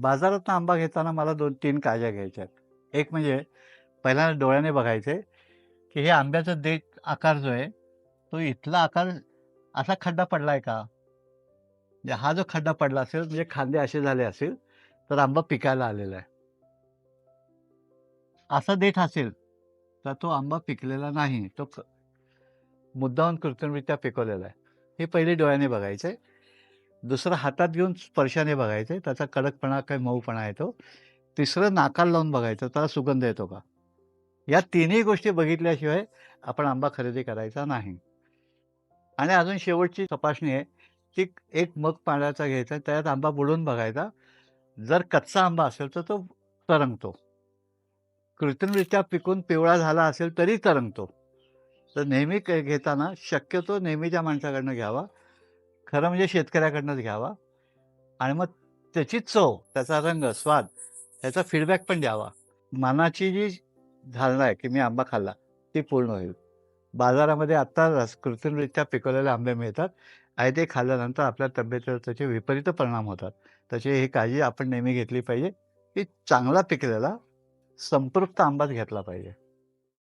बाजारात आंबा घेताना मला 2-3 काळज्या घ्यायच्या आहेत. एक म्हणजे पहिल्यांदा डोळ्याने बघायचे, की हे आंब्याचा देठ आकार जो आहे, तो इथला आकार असा खड्डा पडला आहे का? म्हणजे हा जो खड्डा पडला असेल, म्हणजे खांदे असे झाले असेल तर आंबा पिकायला आलेला आहे. असा देठ असेल, तर तो आंबा पिकलेला नाही. तो मुद्दाहून कृत्रिमरित्या पिकवलेला आहे. हे पहिले डोळ्याने बघायचे दुसरं हातात घेऊन स्पर्शाने बघायचं त्याचा कडकपणा, काही मऊपणा येतो. तिसरं नाकाल लावून बघायचं, त्याला सुगंध येतो का? या तिन्ही गोष्टी बघितल्याशिवाय आपण आंबा खरेदी करायचा नाही. आणि अजून शेवटची तपासणी आहे, ती एक मग पाण्याचा घ्यायचा, त्यात आंबा बुडवून बघायचा. जर कच्चा आंबा असेल, तर तो तरंगतो. कृत्रिमरित्या पिकून पिवळा झाला असेल, तरी तरंगतो. तर नेहमी घेताना शक्यतो नेहमीच्या माणसाकडनं घ्यावा. खरं म्हणजे शेतकऱ्याकडनंच घ्यावा. आणि मग त्याची चव, त्याचा रंग, स्वाद त्याचा फीडबॅक पण द्यावा. मनाची जी धारणा आहे, की मी आंबा खाल्ला, ती पूर्ण होईल. बाजारामध्ये आत्ता रस कृत्रिमरित्या पिकवलेले आंबे मिळतात आणि ते खाल्ल्यानंतर आपल्या तब्येतीवर त्याचे विपरीत परिणाम होतात. त्याची ही काळजी आपण नेहमी घेतली पाहिजे, की चांगला पिकलेला संपृक्त आंबाच घेतला पाहिजे.